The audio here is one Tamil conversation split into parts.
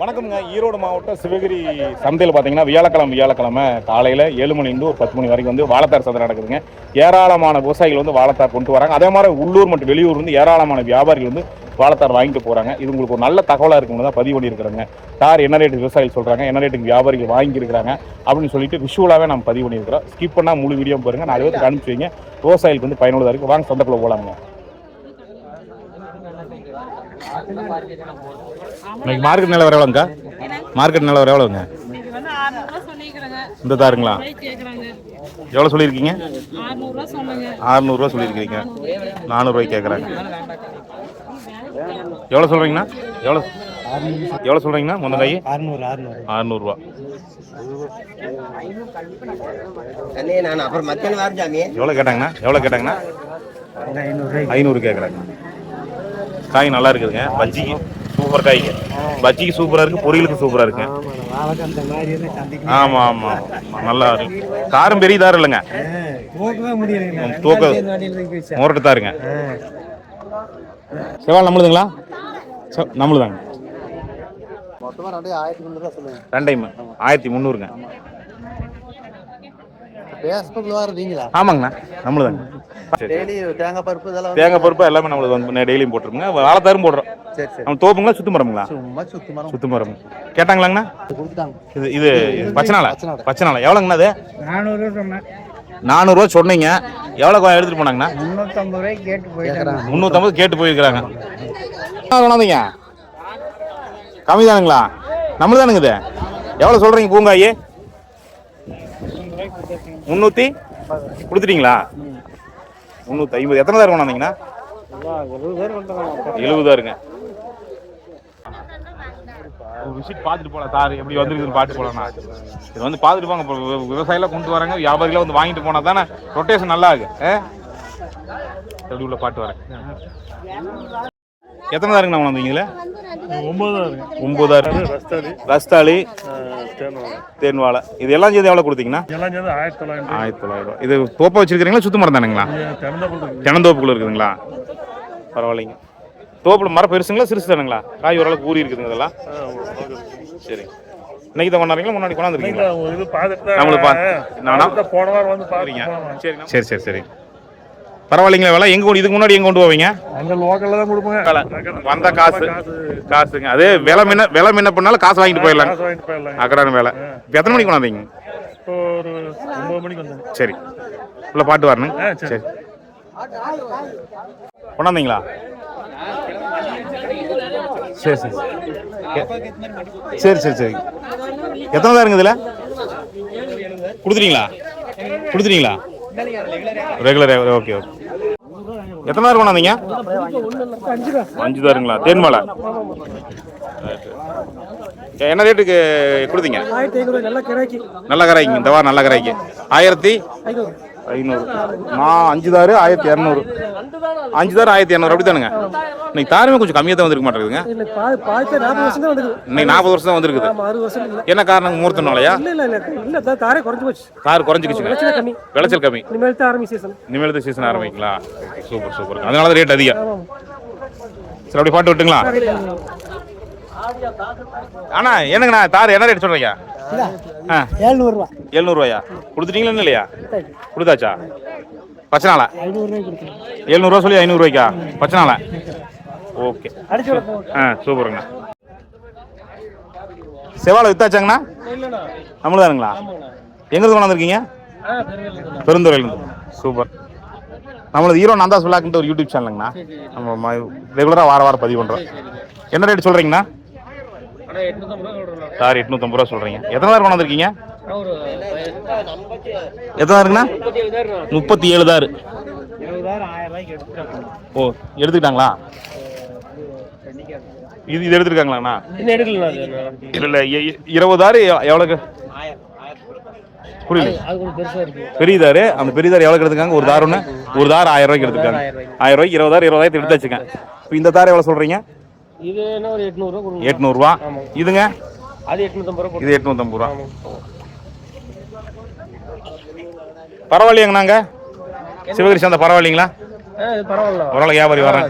வணக்கம்ங்க. ஈரோடு மாவட்டம் சிவகிரி சந்தையில் பார்த்தீங்கன்னா வியாழக்கிழமை வியாழக்கிழமை காலையில் ஏழு மணிலேருந்து ஒரு பத்து மணி வரைக்கும் வந்து வாழைத்தார் சந்தை நடக்குதுங்க. ஏராளமான விவசாயிகள் வந்து வாழைத்தார் கொண்டு வராங்க. அதே மாதிரி உள்ளூர் மற்றும் வெளியூர் வந்து ஏராளமான வியாபாரிகள் வந்து வாழைத்தார் வாங்கிட்டு போகிறாங்க இது உங்களுக்கு ஒரு நல்ல தகவலாக இருக்குன்னு தான் பதிவு பண்ணியிருக்கிறோங்க. தார் என்ன ரேட்டு விவசாயிகள் சொல்கிறாங்க என்ன ரேட்டுக்கு வியாபாரிகள் வாங்கியிருக்கிறாங்க அப்படின்னு சொல்லிட்டு விஷுவலாகவே நம்ம பதிவு பண்ணியிருக்கிறோம். ஸ்கிப் பண்ணால் முழு வீடியோ பாருங்க. நாலு பேருக்கு அனுப்பிச்சு வைங்க. விவசாயிகளுக்கு வந்து பயனுள்ளதாக இருக்குது வாங்க சந்தைக்குள்ள போகலாங்க இன்னைக்கு மார்க்கெட் நிலவரம் எவ்வளோங்க மார்க்கெட் நிலவரம் எவ்வளோங்க இன்னைக்கு வந்து 600 ரூபா சொல்லிக்கிறேங்க. இந்த தாருங்களா. எவ்வளோ சொல்லியிருக்கீங்க? 600 ரூபா சொன்னேங்க. அறுநூறுவா சொல்லியிருக்கீங்க நானூறுரூவாய்க்கு கேட்குறாங்க எவ்வளோ சொல்கிறீங்கண்ணா எவ்வளோ எவ்வளோ சொல்கிறீங்கண்ணா முந்த கை அறுநூறு அறுநூறு அறுநூறுவா எவ்வளோ கேட்டாங்கண்ணா எவ்வளோ கேட்டாங்கண்ணா ஐநூறு. ஐநூறு கேட்குறாங்க காய் நல்லா இருக்குதுங்க. பஜ்ஜிக்கு சூப்பர் காய்ங்க. பஜ்ஜிக்கு சூப்பராக இருக்குது பொரியலுக்கு எல்லாம் சந்தைக்கு ஆமாம் ஆமாம் நல்லா இருக்கு. காரம் பெரிய தாரம் இல்லைங்க. போகவே முடியல தூக்க முரட்டு தாருங்க செவால் நம்மளுதுங்களா? செ- நம்மளுதாங்க. ரெண்டையும். ஆயிரத்தி முந்நூறுங்க. ஆமாங்கண்ணா நம்மளுதாங்க. தேங்காய் பருப்பு இதெல்லாம் தேங்காய் பருப்பு எல்லாமே நம்மளுக்கு வந்து டெய்லியும் போட்டுருங்க வாழைத்தாரும் போடுறோம். சரி சரி. நம்ம தோப்புங்களா சுத்து மரமுங்களா? சும்மா சுத்தி மரம். சுத்து மரம். கேட்டாங்களாங்கண்ணா? கொடுத்தாங்க. இது இது இது பச்சை நாளா பச்சை நாளா. பச்சை நாளா எவ்வளோங்கண்ணா அது? நானூறு நானூறுரூவா சொன்னீங்க. எவ்வளோ கொ- எடுத்துட்டு போனாங்கண்ணா? முந்நூற்றம்பது ரூபாய்க்கு கேட்டு முந்நூற்றம்பது கேட்டு போயிருக்கிறாங்க. கொண்டாந்தீங்க கம்மி தானுங்களா நம்மளு தானுங்க இது. எவ்வளோ சொல்கிறீங்க பூங்காயி? முந்நூற்றி கொடுத்துட்டீங்களா? முந்நூற்றி ஐம்பது. எத்தனை தான் கொண்டாந்தீங்கன்னா? எழுபது இருங்க ஒரு விசிட் பார்த்துட்டு போகலாம் சார் எப்படி வந்திருக்குதுன்னு பார்த்து போகலாம் இது வந்து பார்த்துட்டு போங்க. இப்போ விவசாயிலாம் கொண்டு வராங்க. வியாபாரிகளாக வந்து வாங்கிட்டு போனால் தானே ரொட்டேஷன் நல்லா இருக்கு. எப்படி உள்ள பாட்டு வரேன். எத்தனை தாருங்கண்ணா கொண்டாந்தீங்களே ஒன்பதாயிரம் ரஸ்தாளி தேன்வாழை. இது எல்லாம் சேர்ந்து எவ்வளோ கொடுத்தீங்கன்னா? ஆயிரத்தி தொள்ளாயிரம் ரூபா. இது தோப்பா வச்சிருக்கிறீங்களா சுத்து மரம் தானுங்களா? இருக்குதுங்களா? பரவாயில்லைங்க. தோப்புல மரம் பெருசுங்களா சிறுசு தானுங்களா? காய் ஓரளவுக்கு ஊறி இருக்குதுங்க இதெல்லாம். சரி. இன்னைக்கு தான் கொண்டாடுறீங்களா முன்னாடி கொண்டாந்துருக்கீங்களா? நம்மளுக்கு போன வாரம் வந்து சரி சரி சரி. பரவாயில்லைங்களா வேலை எங்க கொண்டு- இதுக்கு முன்னாடி எங்க கொண்டு போவீங்க? அங்க லோக்கல்ல தான் கொடுப்போங்க. வந்த காசு காசுங்க. அதே விலை முன்ன விலை முன்ன பண்ணாலும் காசு வாங்கிட்டு போயிடலாங்க. அக்கடான வேலை. இப்போ எத்தனை மணிக்கு கொண்டாந்தீங்க? ஒரு ஒன்பது மணிக்கு வந்தேங்க. சரி. உள்ள பாட்டு வரணும். சரி. கொண்டாந்தீங்களா? சரி சரி. சரி சரி சரி. எத்தனை தான் இருக்குதுல? கொடுத்துட்டீங்களா? கொடுத்துட்டீங்களா? ரெகுலர் ஓகே ஓகே எத்தனை நேரம் கொண்டாந்தீங்க அஞ்சு தாருங்களா? தேன்மலை. என்ன ரேட்டுக்கு கொடுத்தீங்க? நல்ல கராய்க்கு இந்த வாரம் நல்ல கராய்க்கு ஆயிரத்தி? ஐநூறு. நான் அஞ்சு தாரு ஆயிரத்தி இரநூறு. அஞ்சு தாரு ஆயிரத்தி இரநூறு. அப்படி தானுங்க இன்னைக்கு தாருமே கொஞ்சம் கம்மியாக தான் வந்திருக்க மாட்டேங்குதுங்க. இன்னைக்கு நாற்பது வருஷம் தான் வந்திருக்குது. என்ன காரணம்? முகூர்த்த நாளையா? தாரே குறைஞ்சு போச்சு. தார் குறைஞ்சிக்கிச்சுங்க. விளைச்சல் கம்மி. இனிமேல் தான் ஆரம்பி சீசன் இனிமேல் தான் சீசன் ஆரம்பிங்களா சூப்பர் சூப்பர். அதனால தான் ரேட் அதிகம். சரி அப்படி பாட்டு விட்டுங்களா? அண்ணா என்னங்கண்ணா தார் என்ன ரேட் சொல்றீங்க? ஆ. ஏழ்நூறுவா. எழுநூறுவாயா கொடுத்துட்டீங்களா இல்லையா? கொடுத்தாச்சா? பச்சை நாளா ஐநூறு ரூபாய் கொடுத்துருங்க எழுநூறுவா சொல்லி ஐநூறுரூவாய்க்கா பச்சை நாளா ஓகே ஆ சூப்பருங்கண்ணா. செவாலை வித்தாச்சாங்கண்ணா? நம்மளுதானுங்களா எங்கிருந்து கொண்டாந்துருக்கீங்க பெருந்துறையிலேருந்து. சூப்பர். நம்மளது ஹீரோ நந்தாஸ் விளாக்ன்ட்டு ஒரு யூடியூப் சேனலுங்கண்ணா நம்ம ரெகுலராக வார வாரம் பதிவு பண்ணுறோம் என்ன ரேட் சொல்கிறீங்கண்ணா அண்ணா எட்நூத்தம்பது ரூபா சொல்றேன் சார் எட்நூத்தம்பது ரூபா சொல்கிறீங்க எத்தனை நேரம் கொண்டாந்துருக்கீங்க? ஒரு எத்தனை இருக்குண்ணா முப்பத்தி ஏழு தாரு. இருபதாயிரம் ஓ எடுத்துக்கிட்டாங்களா? இது இது எடுத்துருக்காங்களாண்ணா இல்லை இருபதாறு எவ்வளோக்கு? புரியல. அது கொஞ்சம் பெருசா இருக்கு. பெரிய தாரு அந்த பெரிய தார் எவ்வளோ எடுத்துக்காங்க ஒரு தார் ஒன்று ஒரு தார் ஆயிரம் ரூபாய்க்கு எடுத்துருக்காங்க. ஆயிரம் ரூபாய்க்கு. இருபதாயிரம் இருபதாயிரத்து எடுத்து வச்சுக்கேன் இப்போ இந்த தார் எவ்வளோ சொல்கிறீங்க இது என்ன ஒரு எட்நூறுவா கொடுங்க. எட்நூறுரூவா இதுங்க? அது எட்நூத்தம்பது ரூபா இது எட்நூத்தம்பது ரூபா. பரவாயில்லையாங்க நாங்கள் சிவகிரி சந்தை பரவாயில்லைங்களா? பரவாயில்ல. வியாபாரி வரேன்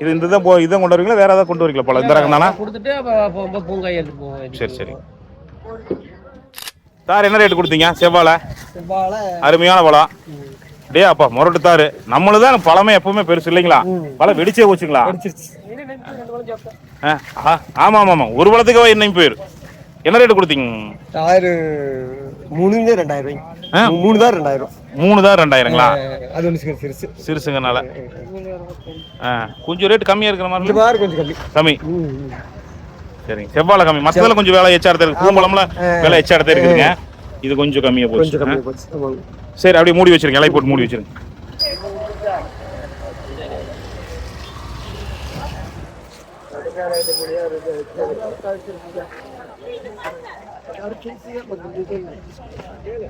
இது இந்த இதான் போ இதான் கொண்டு வரீங்களா வேற ஏதாவது கொண்டு வரீங்களா பழம் இந்த ரகம் தானா? கொடுத்துட்டு சரி சரி. தார் என்ன ரேட்டு கொடுத்தீங்க? செவ்வாழை? செவ்வாழை அருமையான பழம் டே அப்பா முரட்டு தாரு. நம்மளும் தான் பழமே எப்பவுமே பெருசு இல்லைங்களா? பழம் வெடிச்சே போச்சுங்களா? ஆமா ஆமா ஆமா ஒரு பழத்துக்கு என்ன போயிரு. என்ன ரேட்டு கொடுத்தீங்க? மூணுங்க ரெண்டாயிரம் மூணு தான் ரெண்டாயிரம். மூணு தான் ரெண்டாயிரங்களா அது ஒன்று சிறு சிறுசு. சிறுசுங்கனால. கொஞ்சம் ரேட் கம்மியா இருக்கிற மாதிரி கொஞ்சம் கம்மி. கம்மி. சரிங்க. செவ்வாழை கம்மி. மத்ததுல கொஞ்சம் வேலை எச்சா எடுத்து இருக்கு பூம்பழம்ல வேலை எச்சா எடுத்து இருக்குதுங்க. இது கொஞ்சம் கம்மியா போச்சு. கொஞ்சம் கம்மி போச்சு. ஆமாங்க. சரி அப்படியே மூடி வச்சிருங்க. இலை போட்டு மூடி வச்சிருங்க.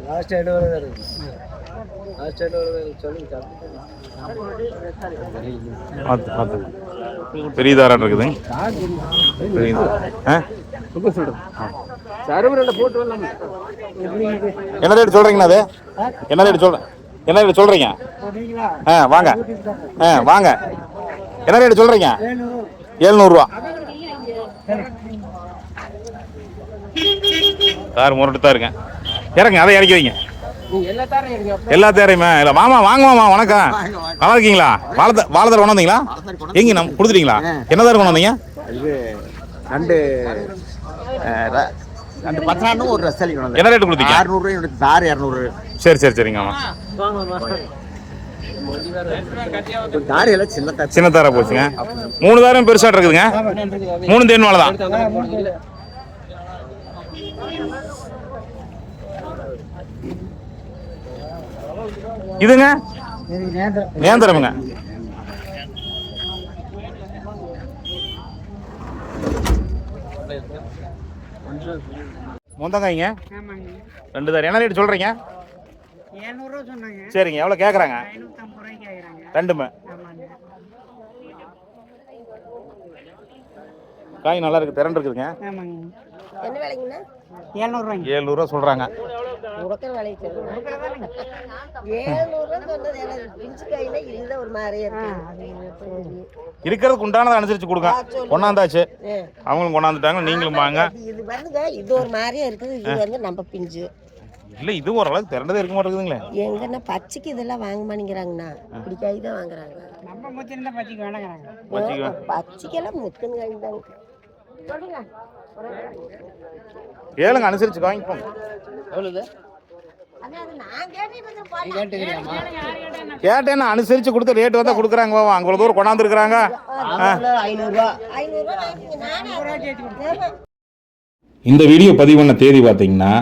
லாஸ்ட் ஐடு வரை தான் லாஸ்ட் ஐடு வரை சொல்லுங்க பார்த்து பார்த்து. பெரிய தாரம் இருக்குது. பெரிய ஆ? சருமரண்ட போட்டு வரலாம்? என்ன ரேட் சொல்றீங்கண்ணா அது? என்ன ரேட் சொல்ற என்ன ரேட் சொல்றீங்க? ஆ வாங்க. ஆ வாங்க. என்ன ரேட் சொல்றீங்க? ஏழ்நூறுவா கார் முரட்டு தான் இருக்கேன். இறங்க அதை இறக்கி வைங்க. எல்லா தேரையுமே இல்லை மாமா வாங்க மாமா வணக்கம். நல்லா இருக்கீங்களா? வாழை வாழதார கொண்டு வந்தீங்களா? எங்க நம்ம கொடுத்துட்டீங்களா? என்ன தார் கொண்டு வந்தீங்க? ரெண்டு ரெண்டு பத்தாண்டும் ஒரு ரசலி என்ன ரேட் கொடுத்தீங்க? அறுநூறு என்னோட தார் இரநூறு. சரி சரி சரிங்க சின்ன தார். சின்ன தாரா போச்சுங்க. மூணு தாரம் பெருசா இருக்குதுங்க மூணு தேன் வாழை தான். இதுங்க? நேந்திரமுங்க. முந்தங்காய்ங்க ரெண்டு தார். என்ன ரேட் சொன்னாங்க. சரிங்க. எவ்வளோ கேட்குறாங்க ரெண்டுமே. காய் நல்லா இருக்கு. திரண்டு இருக்குதுங்க. என்ன விலைங்கண்ணா? இரநூறுவாய்ங்க ஏழ்நூறுவா சொல்றாங்க. உடக்கிற விலைக்கு ஏழுநூறுவா சொன்னது எனக்கு பிஞ்சு காயினா இதுதான் ஒரு மாதிரியா இருக்கு. இருக்கிறதுக்கு உண்டானதை அனுசரிச்சு கொடுங்க. கொண்டாந்தாச்சு. அவங்களும் கொண்டாந்துட்டாங்க நீங்களும் வாங்க. இது- வந்துங்க இது ஒரு மாதிரியா இருக்குது இது வந்து நம்ம பிஞ்சு. இல்லை இது ஓரளவுக்கு திரண்டதே இருக்க மாட்டேங்குதுங்களே. எங்கன்னா பச்சைக்கு இதெல்லாம் வாங்க மாட்டேங்கிறாங்கண்ணா. இப்படி காய் தான் வாங்குறாங்க. நம்ம முத்திருந்தா பச்சிக்கு வேணாங்கிறாங்க. பச்சைக்கெல்லாம் முத்துன்னு காய் தாங்க சொல்லுங்க ஏழுங்க அனுசரிச்சு வாங்கிப்போங்க எவ்வளவு அண்ணா, அது நான் கேட்டேன் அனுசரிச்சு கொடுத்து ரேட் வந்தா கொடுக்குறாங்க பாவம் அவ்வளோ தூரம் கொண்டாந்துருக்குறாங்க. இந்த வீடியோ பதிவு பண்ண தேதி பார்த்தீங்கன்னா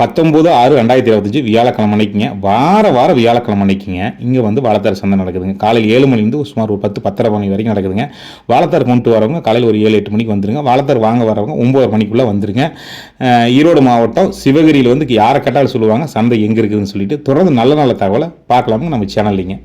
பத்தொம்போது ஆறு ரெண்டாயிரத்தி இருபத்தஞ்சி வியாழக்கிழமை அன்னைக்குங்க. வார வாரம் வியாழக்கிழமை அன்னைக்குங்க. இங்கே வந்து வாழத்தார் சந்தை நடக்குதுங்க. காலையில் ஏழு மணிலேருந்து சுமார் ஒரு பத்து பத்தரை மணி வரைக்கும் நடக்குதுங்க. வாழத்தார் கொண்டு வரவங்க காலையில் ஒரு ஏழு எட்டு மணிக்கு வந்துருங்க. வாழத்தார் வாங்க வரவங்க ஒம்பது மணிக்குள்ளே வந்துருங்க. ஈரோடு மாவட்டம் சிவகிரியில் வந்து யாரை கேட்டாலும் சொல்லுவாங்க சந்தை எங்கே இருக்குதுன்னு சொல்லிட்டு தொடர்ந்து நல்ல நல்ல தகவலை பார்க்கலாமுங்க நம்ம சேனல்லிங்க